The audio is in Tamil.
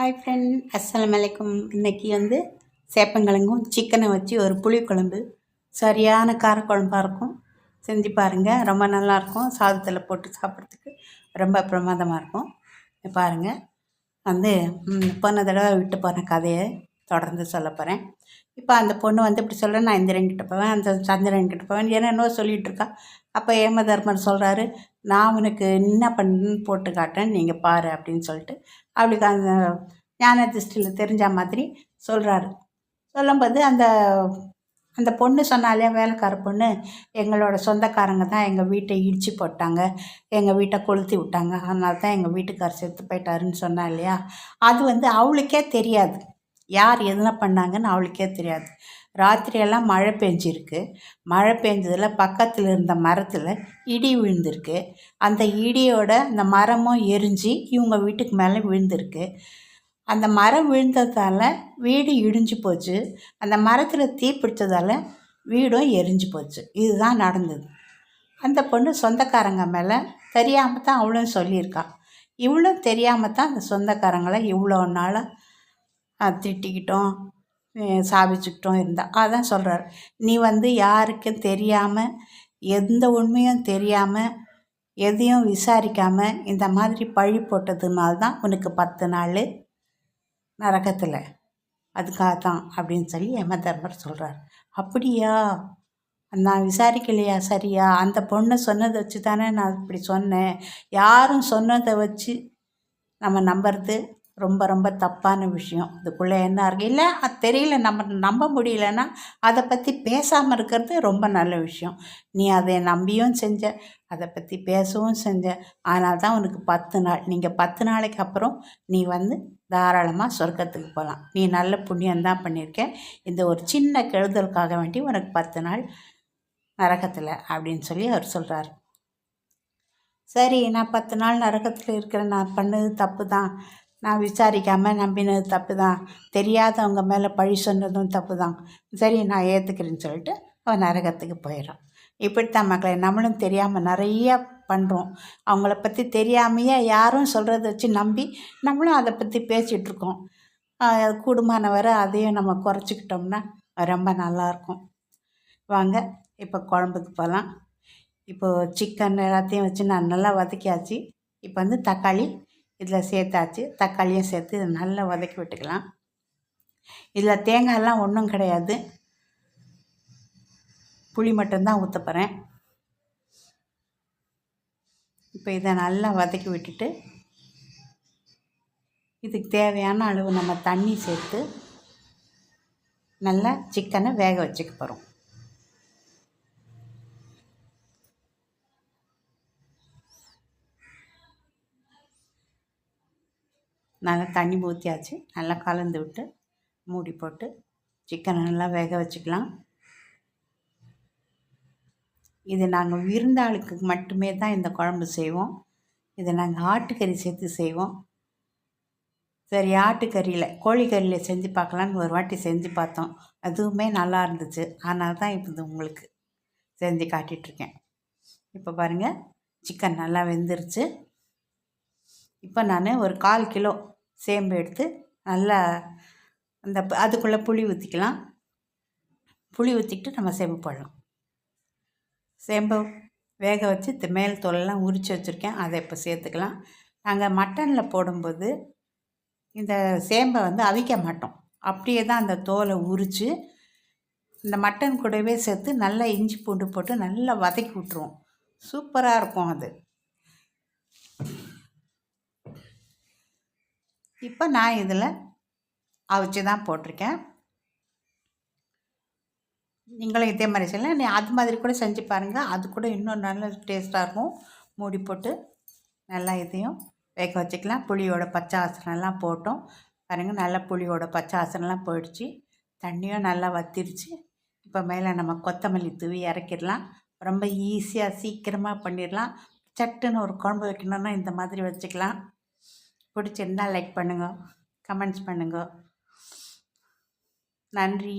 ஹாய் ஃப்ரெண்ட் அஸ்லாம் அலைக்கும் இன்றைக்கி வந்து சேப்பங்கிழங்கும் சிக்கனை வச்சு ஒரு புளிக்குழம்பு. சரியான காரக்குழம்பாக இருக்கும். செஞ்சு பாருங்கள் ரொம்ப நல்லாயிருக்கும் சாதத்தில் போட்டு சாப்பிட்றதுக்கு ரொம்ப பிரமாதமாக இருக்கும். பாருங்கள் வந்து போன தடவை விட்டு போன கதையை தொடர்ந்து சொல்ல போகிறேன் இப்போ அந்த பொண்ணு வந்து இப்படி சொல்கிறேன் நான் இந்திரன்கிட்ட போவேன் அந்த சந்திரன்கிட்ட போவேன். என்னென்னோ சொல்லிகிட்ருக்கா அப்போ ஏமதர்மன் சொல்கிறாரு நான் உனக்கு என்ன பண்ணுன்னு போட்டு காட்டேன் நீங்கள் பாரு அப்படின்னு சொல்லிட்டு அவளுக்கு அந்த ஞான திருஷ்டியில் தெரிஞ்ச மாதிரி சொல்கிறாரு சொல்லும்போது அந்த அந்த பொண்ணு சொன்னாலே வேலைக்கார பொண்ணு எங்களோட சொந்தக்காரங்க தான் எங்கள் வீட்டை இடித்து போட்டாங்க எங்கள் வீட்டை கொளுத்தி விட்டாங்க அதனால தான் எங்கள் வீட்டுக்கார் செத்து போயிட்டாருன்னு சொன்னா இல்லையா? அது வந்து அவளுக்கே தெரியாது. யார் எதுனா பண்ணாங்கன்னு அவளுக்கே தெரியாது. ராத்திரியெல்லாம் மழை பெஞ்சிருக்கு. மழை பெஞ்சதில் பக்கத்தில் இருந்த மரத்தில் இடி விழுந்திருக்கு. அந்த இடியோட அந்த மரமும் எரிஞ்சு இவங்க வீட்டுக்கு மேலே விழுந்திருக்கு. அந்த மரம் விழுந்ததால் வீடு இடிஞ்சு போச்சு. அந்த மரத்தில் தீ பிடிச்சதால் வீடும் எரிஞ்சு போச்சு. இதுதான் நடந்தது. அந்த பொண்ணு சொந்தக்காரங்க மேலே தெரியாமல் தான் அவளும் சொல்லியிருக்கா. இவளும் தெரியாமல் தான் அந்த சொந்தக்காரங்களை இவ்வளோ நாளாக திட்டிக்கிட்டோம் சாபிச்சுக்கிட்டோம் இருந்தால் அதான் சொல்கிறார் நீ வந்து யாருக்கும் தெரியாமல் எந்த உண்மையும் தெரியாமல் எதையும் விசாரிக்காமல் இந்த மாதிரி பழி போட்டதுனால தான் உனக்கு பத்து நாள் நரகத்தில். அதுக்காக தான் அப்படின்னு சொல்லி யம தர்மர் சொல்கிறார் அப்படியா? நான் விசாரிக்கலையா? சரியா? அந்த பொண்ணை சொன்னதை வச்சு தானே நான் இப்படி சொன்னேன். யாரும் சொன்னதை வச்சு நம்ம நம்புறது? ரொம்ப ரொம்ப தப்பான விஷயம். இதுக்குள்ளே என்ன இருக்குது இல்லை அது தெரியல. நம்ம நம்ப முடியலன்னா அதை பற்றி பேசாமல் இருக்கிறது ரொம்ப நல்ல விஷயம். நீ அதை நம்பியும் செஞ்ச அதை பற்றி பேசவும் செஞ்ச ஆனால் தான் உனக்கு பத்து நாள். நீங்கள் பத்து நாளைக்கு அப்புறம் நீ வந்து தாராளமாக சொர்க்கத்துக்கு போகலாம் நீ நல்ல புண்ணியந்தான் பண்ணியிருக்க. இந்த ஒரு சின்ன கெழுதலுக்காக வேண்டி உனக்கு பத்து நாள் நரகத்தில் அப்படின்னு சொல்லி அவர் சொல்கிறார் சரி நான் பத்து நாள் நரகத்தில் இருக்கிறேன். நான் பண்ணது தப்பு தான். நான் விசாரிக்காமல் நம்பினது தப்பு தான் தெரியாதவங்க மேலே பழி சொன்னதும் தப்பு தான் சரி நான் ஏற்றுக்கிறேன்னு சொல்லிட்டு அவன் நரகத்துக்கு போயிடும் இப்படித்தான் மக்களை நம்மளும் தெரியாமல் நிறையா பண்ணுறோம் அவங்கள பற்றி தெரியாமையே யாரும் சொல்கிறத வச்சு நம்பி நம்மளும் அதை பற்றி பேசிகிட்ருக்கோம் கூடுமான வரை அதையும் நம்ம குறைச்சிக்கிட்டோம்னா ரொம்ப நல்லாயிருக்கும். வாங்க இப்போ குழம்புக்கு போகலாம் இப்போது சிக்கன் எல்லாத்தையும் வச்சு நான் நல்லா வதக்கியாச்சு. இப்போ வந்து தக்காளி இதில் சேர்த்தாச்சு தக்காளியும் சேர்த்து இதை நல்லா வதக்கி விட்டுக்கலாம். இதில் தேங்காயெல்லாம் ஒன்றும் கிடையாது. புளி மட்டும்தான் ஊற்ற போகிறேன். இப்போ இதை நல்லா வதக்கி விட்டுட்டு இதுக்கு தேவையான அளவு நம்ம தண்ணி சேர்த்து நல்லா சிக்கனை வேக வச்சுக்க போகிறோம். நல்லா தண்ணி ஊற்றியாச்சு நல்லா கலந்து விட்டு மூடி போட்டு சிக்கனை நல்லா வேக வச்சுக்கலாம். இது நாங்கள் விருந்தாளுக்கு மட்டுமே தான் இந்த குழம்பு செய்வோம். இதை நாங்கள் ஆட்டுக்கறி சேர்த்து செய்வோம். சரி ஆட்டுக்கறியில் கோழிக்கறியில் செஞ்சு பார்க்கலான்னு ஒரு வாட்டி செஞ்சு பார்த்தோம். அதுவுமே நல்லா இருந்துச்சு. அதனால தான் இப்போ உங்களுக்கு செஞ்சு காட்டிகிட்ருக்கேன் இப்போ பாருங்கள் சிக்கன் நல்லா வெந்துருச்சு. இப்போ நான் ஒரு கால் கிலோ சேம்பு எடுத்து நல்லா அந்த அதுக்குள்ளே புளி ஊற்றிக்கலாம் புளி ஊற்றிக்கிட்டு நம்ம சேம்பு போடலாம். சேம்பை வேக வச்சு மேல் தோலெல்லாம் உரித்து வச்சுருக்கேன். அதை இப்போ சேர்த்துக்கலாம். நாங்கள் மட்டனில் போடும்போது இந்த சேம்பை வந்து அவிக்க மாட்டோம். அப்படியே தான் அந்த தோலை உரித்து இந்த மட்டன் கூடவே சேர்த்து நல்லா இஞ்சி பூண்டு போட்டு நல்லா வதக்கி விட்ருவோம் சூப்பராக இருக்கும் அது. இப்போ நான் இதில் அவிச்சு தான் போட்டிருக்கேன். நீங்களும் இதே மாதிரி செய்யலாம். நீ அது மாதிரி கூட செஞ்சு பாருங்கள் அது கூட இன்னும் நல்ல டேஸ்ட்டாக இருக்கும். மூடி போட்டு நல்லா இதையும் வேக வச்சுக்கலாம். புளியோட பச்சை ஆசனெல்லாம் போட்டோம். பாருங்கள் நல்லா புளியோட பச்சை ஆசனம்லாம் போயிடுச்சு. தண்ணியும் நல்லா வத்திருச்சு. இப்போ மேலே நம்ம கொத்தமல்லி தூவி இறக்கிடலாம். ரொம்ப ஈஸியாக சீக்கிரமாக பண்ணிடலாம். சட்டுன்னு ஒரு குழம்பு வைக்கணுன்னா இந்த மாதிரி வச்சுக்கலாம். பிடிச்சிருந்தா லைக் பண்ணுங்க கமெண்ட்ஸ் பண்ணுங்க. நன்றி.